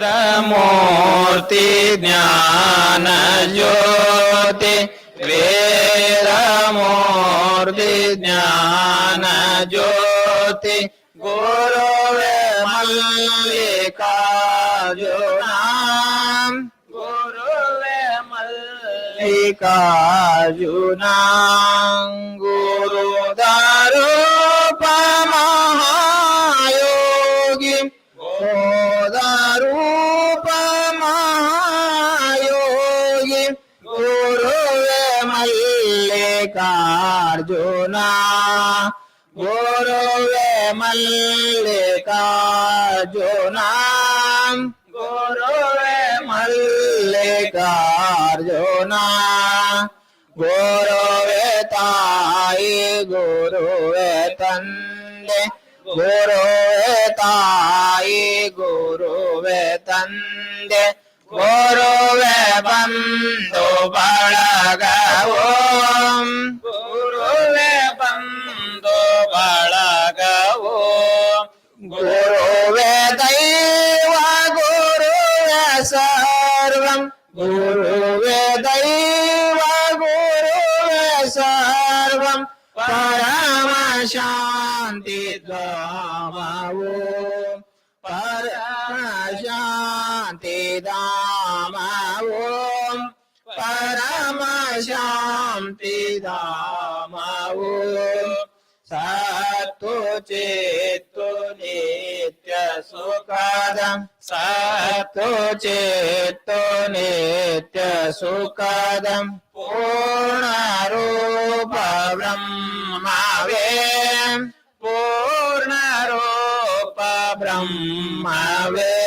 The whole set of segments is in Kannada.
वेदमूर्ति ज्ञानज्योति वेदमूर्ति ज्ञानज्योति गुरुवे मल्लिकार्जुनाम्। मल्लिका मल्लिकार्जुनाम्। गुरु मल्लिकार्जुनाम जो नाम। गुरुवे ताई गुरुवे तंदे। गुरुवे ताई गुरुवे तंदे। गुरुवे बंधु बड़गवम गुरुवे दैव गुरुवे सर्वं गुरुवे दैव गुरुवे सर्वं परमशान्ति दामवो परमशान्ति दामवो परमशान्ति दामवो सतो चेत् सुकादम् स तु चेत् सुकादम् पूर्ण रोपब्रह्म मावे पूर्ण रोपब्रह् मावे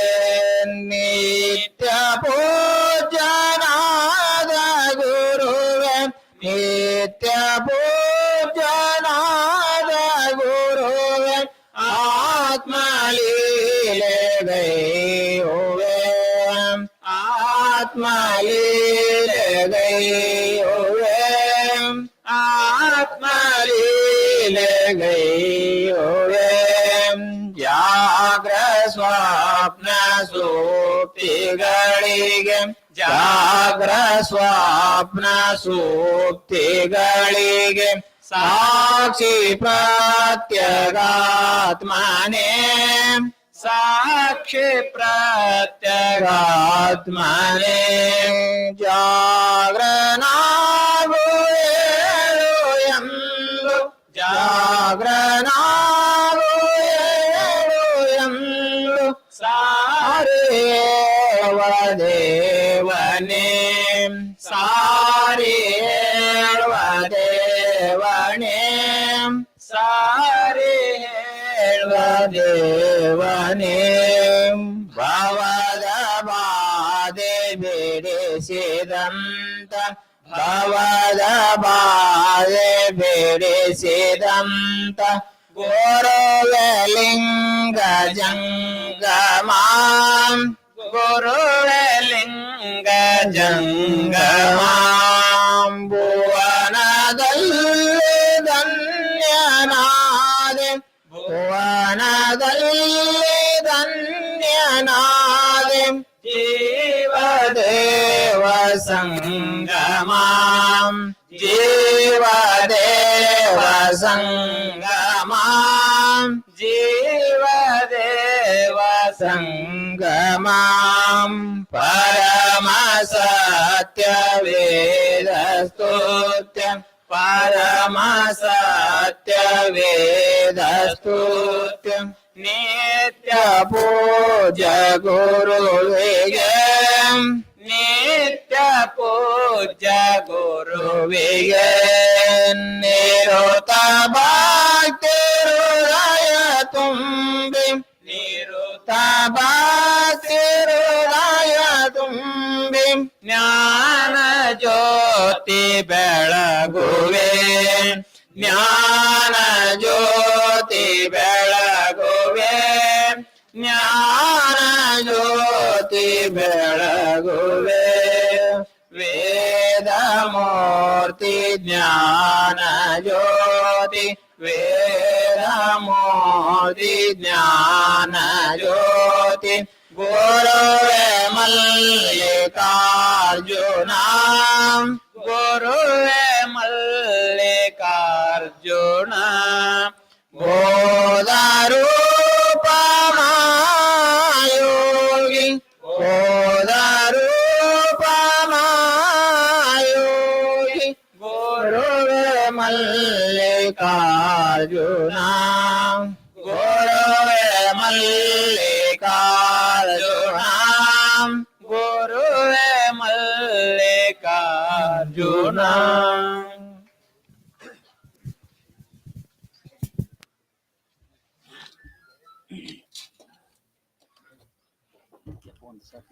ಆತ್ಮಲೀಲೆ ಗೈಯುವೆ ಜಾಗ್ರ ಸ್ವಪ್ನ ಸೂಕ್ತಿಗಳಿಗೆ ಜಾಗ್ರ ಸ್ವಪ್ನ ಸೂಕ್ತಿಗಳಿಗೆ ಸಾಕ್ಷಿ ಪ್ರತ್ಯಗಾತ್ಮನೇ ಸಾಕ್ಷಿ ಪ್ರತ್ಯಗಾತ್ಮನೇ ದೇವನೇ ಭವದ ಬಾಧೆ ಬಿಡಿಸಿದಂತ ಭವದ ಬಾಧೆ ಬಿಡಿಸಿದಂತ ಗುರುವಲಿಂಗ ಜಂಗಮಾಂ ಗುರುವಲಿಂಗ ಜಂಗಮಾಂ ധന്യനാദിം ജീവദേവ സംഗമാം ജീവദേവ സംഗമാം ജീവദേവ സംഗമാം പരമ സത്യവേദസ്തോത്യം പരമസത്യവേദസ്തുത്യം നിത്യപൂജ ഗുരുവിഗേ നിത്യപൂജ ഗുരുവിഗേ നിരുത ഭക്തിരുദയ തുമ്പി നിരുത ഭ ಜ್ಯೋತಿ ಬೆಳಗುವೆ ಜ್ಞಾನ ಜ್ಯೋತಿ ಬೆಳಗುವೆ ಜ್ಞಾನ ಜ್ಯೋತಿ ಬೆಳಗುವೆ ವೇದ ಮೂರ್ತಿ ಜ್ಞಾನ ಜ್ಯೋತಿ ವೇದ ಮೂರ್ತಿ ಜ್ಞಾನ ಜ್ಯೋತಿ ಗುರುವೆ ಮಲ್ಲಿಕಾರ್ಜುನ ಗುರುವೆ ಮಲ್ಲಿಕಾರ್ಜುನ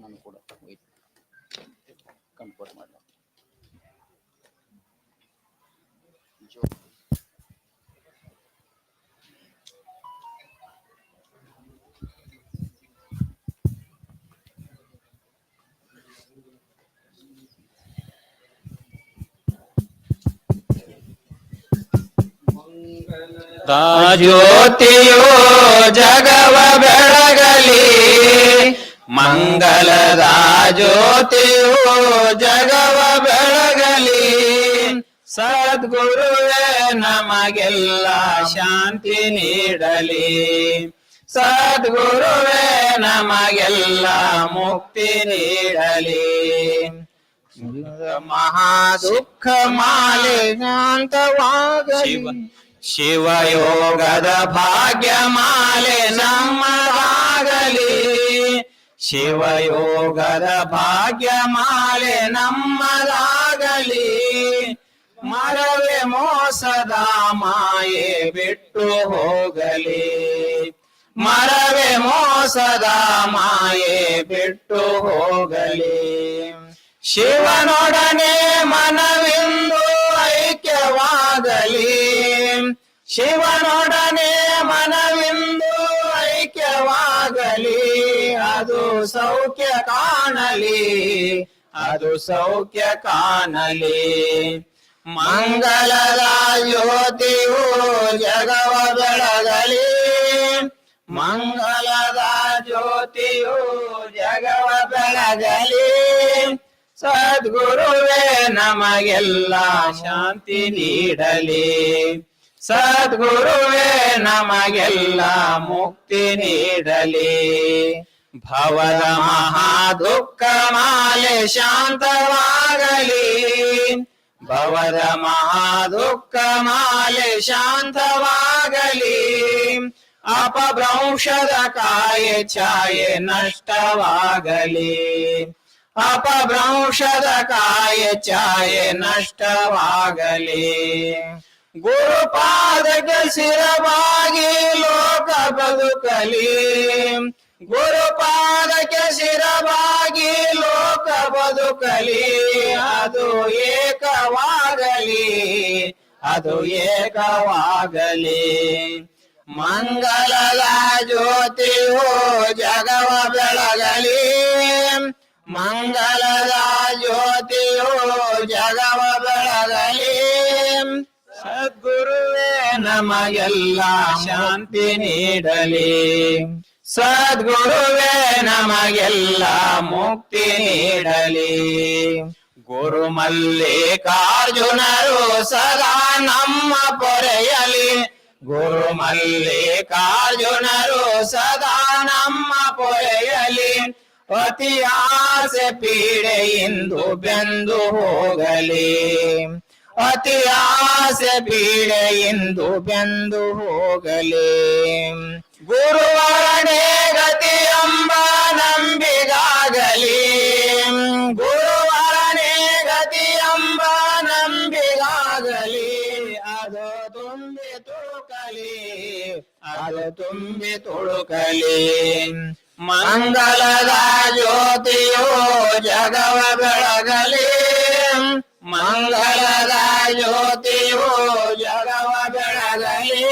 ನಾನು ಕೂಡ ಕಂಫರ್ಟ್ ಮಾಡಿ. ಜ್ಯೋತಿಯೋ ಜಗವ ಬೆಳಗಲಿ. ಮಂಗಲದ ಜ್ಯೋತಿಯೋ ಜಗವ ಬೆಳಗಲಿ. ಸದ್ಗುರುವೇ ನಮಗೆಲ್ಲ ಶಾಂತಿ ನೀಡಲಿ. ಸದ್ಗುರುವೇ ನಮಗೆಲ್ಲ ಮುಕ್ತಿ ನೀಡಲಿ. ಮಹಾ ದುಃಖ ಮಾಲೆ ಶಾಂತವಾಗಲಿ ಶಿವಯೋಗದ ಭಾಗ್ಯ ಮಾಲೆ ನಮ್ಮದಾಗಲಿ. ಶಿವಯೋಗದ ಭಾಗ್ಯ ಮಾಲೆ ನಮ್ಮದಾಗಲಿ. ಮರವೆ ಮೋಸದ ಮಾಯೆ ಬಿಟ್ಟು ಹೋಗಲಿ. ಮರವೆ ಮೋಸದ ಮಾಯೆ ಬಿಟ್ಟು ಹೋಗಲಿ. ಶಿವನೊಡನೆ ಮನವಿಂದು ಐಕ್ಯವಾಗಲಿ. ಶಿವನೊಡನೆ ಮನವಿಂದು ಅದು ಸೌಖ್ಯ ಕಾಣಲಿ, ಅದು ಸೌಖ್ಯ ಕಾಣಲಿ. ಮಂಗಳದ ಜ್ಯೋತಿಯು ಜಗವ ಬೆಳಗಲಿ, ಮಂಗಳದ ಜ್ಯೋತಿಯು ಜಗವ ಬೆಳಗಲಿ. ಸದ್ಗುರುವೇ ನಮಗೆಲ್ಲ ಶಾಂತಿ ನೀಡಲಿ. ಸದ್ಗುರುವೇ ನಮಗೆಲ್ಲ ಮುಕ್ತಿ ನೀಡಲಿ. ಭವದ ಮಹಾ ದುಃಖ ಮಾಲೆ ಶಾಂತವಾಗಲಿ. ಭವದ ಮಹಾ ದುಃಖ ಮಾಲೆ ಶಾಂತವಾಗಲಿ. ಅಪಭ್ರಂಶದ ಕಾಯ ಛಾಯೆ ನಷ್ಟವಾಗಲಿ. ಅಪಭ್ರಂಶದ ಕಾಯ ಛಾಯೆ ನಷ್ಟವಾಗಲಿ. ಗುರುಪಾದಕ ಶಿರವಾಗಿ ಲೋಕ ಬದುಕಲಿ. ಗುರುಪಾದಕ್ಕೆ ಶಿರವಾಗಿ ಲೋಕ ಬದುಕಲಿ. ಅದು ಏಕವಾಗಲಿ. ಅದು ಏಕವಾಗಲಿ. ಮಂಗಲದ ಜ್ಯೋತಿಯು ಜಗವ ಬೆಳಗಲಿ. ಮಂಗಲದ ಜ್ಯೋತಿಯು ಜಗವ ಬೆಳಗಲಿ. ಸದ್ಗುರುವೇ ನಮಗೆಲ್ಲ ಶಾಂತಿ ನೀಡಲಿ. ಸದ್ಗುರುವೇ ನಮಗೆಲ್ಲ ಮುಕ್ತಿ ನೀಡಲಿ. ಗುರು ಮಲ್ಲಿಕಾರ್ಜುನರು ಸದಾ ನಮ್ಮ ಪೊರೆಯಲಿ. ಗುರು ಮಲ್ಲಿಕಾರ್ಜುನರು ಸದಾ ನಮ್ಮ ಪೊರೆಯಲಿ. ಅತಿ ಆಸೆ ಇಂದು ಬೆಂದು ಹೋಗಲಿ. ಅತಿ ಆಸೆ ಇಂದು ಬೆಂದು ಹೋಗಲಿ. ಗುರುವರನೇ ತುಳುಕಲಿ ಮಂಗಲದ ಜ್ಯೋತಿಯೋ ಜಗವ ಬೆಳಗಲಿ. ಮಂಗಲದ ಜ್ಯೋತಿಯೋ ಜಗವ ಬೆಳಗಲಿ.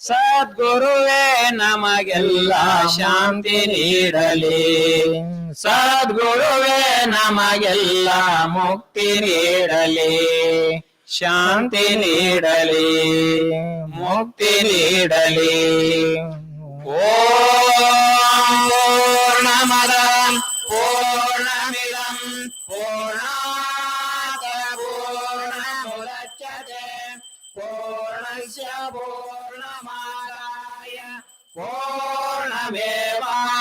ಸದ್ಗುರುವೇ ನಮಗೆಲ್ಲ ಶಾಂತಿ ನೀಡಲಿ. ಸದ್ಗುರುವೇ ನಮಗೆಲ್ಲ ಮುಕ್ತಿ ನೀಡಲಿ. ಶಾಂತಿ ನೀಡಲಿ. ಮುಕ್ತಿ ನೀಡಲಿ. பூர்ணமதம் பூர்ணமிதம் பூர்ணாத பூர்ணமுதச்சதே பூர்ணஸ்ய பூர்ணமாதாய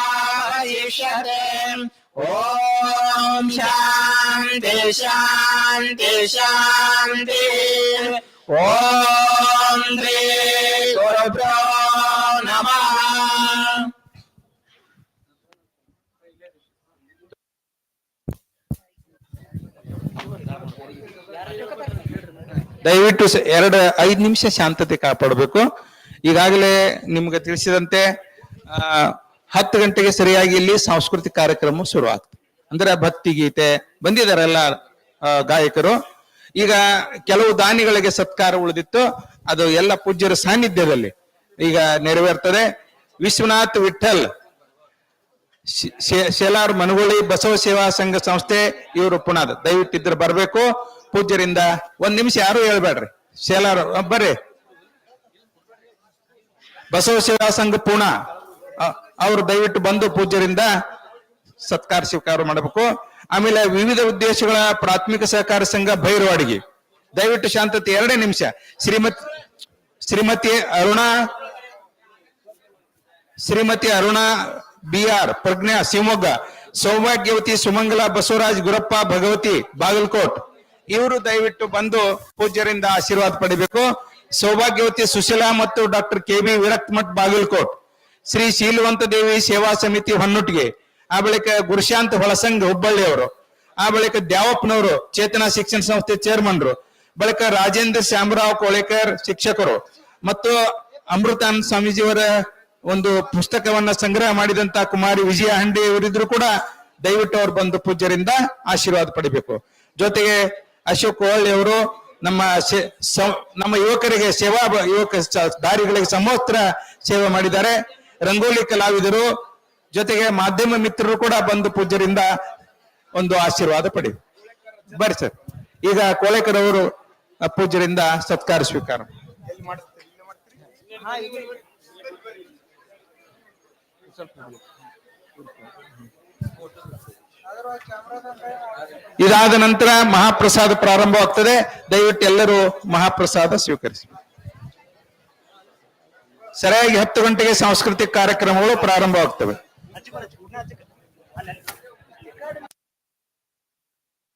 பூர்ணமேவாயிஷதே ஓம் சாந்தி சாந்தி சாந்தி ஓம் ஸ்ரீ குருபிரோ நம ದಯವಿಟ್ಟು ಎರಡು ಐದು ನಿಮಿಷ ಶಾಂತತೆ ಕಾಪಾಡಬೇಕು. ಈಗಾಗಲೇ ನಿಮ್ಗೆ ತಿಳಿಸಿದಂತೆ ಹತ್ತು ಗಂಟೆಗೆ ಸರಿಯಾಗಿ ಇಲ್ಲಿ ಸಾಂಸ್ಕೃತಿಕ ಕಾರ್ಯಕ್ರಮ ಶುರು ಆಗ್ತದೆ ಅಂದ್ರೆ ಭಕ್ತಿ ಗೀತೆ ಬಂದಿದ್ದಾರೆಲ್ಲ ಆ, ಗಾಯಕರು. ಈಗ ಕೆಲವು ದಾನಿಗಳಿಗೆ ಸತ್ಕಾರ ಉಳಿದಿತ್ತು. ಅದು ಎಲ್ಲ ಪೂಜ್ಯರ ಸಾನ್ನಿಧ್ಯದಲ್ಲಿ ಈಗ ನೆರವೇರ್ತದೆ. ವಿಶ್ವನಾಥ್ ವಿಠಲ್ ಶೇಲಾರ್ ಮನಗುಳಿ ಬಸವ ಸೇವಾ ಸಂಘ ಸಂಸ್ಥೆ ಇವರು ಪುಣಾದ ದಯವಿಟ್ಟು ಇದ್ರ ಬರ್ಬೇಕು. ಪೂಜ್ಯರಿಂದ ಒಂದ್ ನಿಮಿಷ ಯಾರು ಹೇಳ್ಬೇಡ್ರಿ? ಶೇಲಾರ್ ಬರ್ರಿ. ಬಸವ ಸೇವಾ ಸಂಘ ಪುಣಾ ಅವರು ದಯವಿಟ್ಟು ಬಂದು ಪೂಜ್ಯರಿಂದ ಸತ್ಕಾರ ಸ್ವೀಕಾರ ಮಾಡಬೇಕು. ಆಮೇಲೆ ವಿವಿಧ ಉದ್ದೇಶಗಳ ಪ್ರಾಥಮಿಕ ಸಹಕಾರ ಸಂಘ ಭೈರವಾಡಿಗೆ. ದಯವಿಟ್ಟು ಶಾಂತತೆ ಎರಡೇ ನಿಮಿಷ. Shrimati Shrimati Aruna Shrimati Aruna B R Prajna, Shivamogga, Soubhagyavati, Sumangala, Basavaraj, Gurappa, Bhagavati, Bagalkot. ಇವರು ದಯವಿಟ್ಟು ಬಂದು ಪೂಜ್ಯರಿಂದ ಆಶೀರ್ವಾದ ಪಡಿಬೇಕು. ಸೌಭಾಗ್ಯವತಿ ಸುಶೀಲಾ ಮತ್ತು doctor K B Virakt Math, Bagalkot. Shri Sheelavanta Devi Seva Samiti ಹೊನ್ನೊಟ್ಟಿಗೆ. ಆ ಬಳಿಕ ಗುರುಶಾಂತ್ ಹೊಳಸಂಗ್ ಹುಬ್ಬಳ್ಳಿ ಅವರು. ಆ ಬಳಿಕ ದ್ಯಾವಪ್ಪನವರು ಚೇತನ ಶಿಕ್ಷಣ ಸಂಸ್ಥೆ ಚೇರ್ಮನ್ರು. ಬಳಿಕ ರಾಜೇಂದ್ರ ಶ್ಯಾಮರಾವ್ ಕೋಳೇಕರ್ ಶಿಕ್ಷಕರು. ಮತ್ತು ಅಮೃತಾನಂದ ಸ್ವಾಮೀಜಿಯವರ ಒಂದು ಪುಸ್ತಕವನ್ನ ಸಂಗ್ರಹ ಮಾಡಿದಂತ ಕುಮಾರಿ ವಿಜಯ ಹಂಡಿ ಅವರಿದ್ರು ಕೂಡ ದಯವಿಟ್ಟು ಅವ್ರು ಬಂದು ಪೂಜ್ಯರಿಂದ ಆಶೀರ್ವಾದ ಪಡಿಬೇಕು. ಜೊತೆಗೆ ಅಶೋಕ್ ಹೊಳ್ಳಿ ಅವರು ನಮ್ಮ ಸೇ- ಸ- ನಮ್ಮ ಯುವಕರಿಗೆ ಸೇವಾ ಯುವಕ ದಾರಿಗಳಿಗೆ ಸಮವಸ್ತ್ರ ಸೇವೆ ಮಾಡಿದ್ದಾರೆ. ರಂಗೋಲಿ ಕಲಾವಿದರು ಜೊತೆಗೆ ಮಾಧ್ಯಮ ಮಿತ್ರರು ಕೂಡ ಬಂದು ಪೂಜ್ಯರಿಂದ ಒಂದು ಆಶೀರ್ವಾದ ಪಡಿ. ಬರ್ರಿ ಸರ್. ಈಗ ಕೋಳೇಕರ್ ಅವರು ಪೂಜ್ಯರಿಂದ ಸತ್ಕಾರ ಸ್ವೀಕಾರ. ಇದಾದ ನಂತರ ಮಹಾಪ್ರಸಾದ ಪ್ರಾರಂಭವಾಗ್ತದೆ. ದಯವಿಟ್ಟು ಎಲ್ಲರೂ ಮಹಾಪ್ರಸಾದ ಸ್ವೀಕರಿಸಿ. ಸರಿಯಾಗಿ ಹತ್ತು ಗಂಟೆಗೆ ಸಾಂಸ್ಕೃತಿಕ ಕಾರ್ಯಕ್ರಮಗಳು ಪ್ರಾರಂಭವಾಗ್ತವೆ.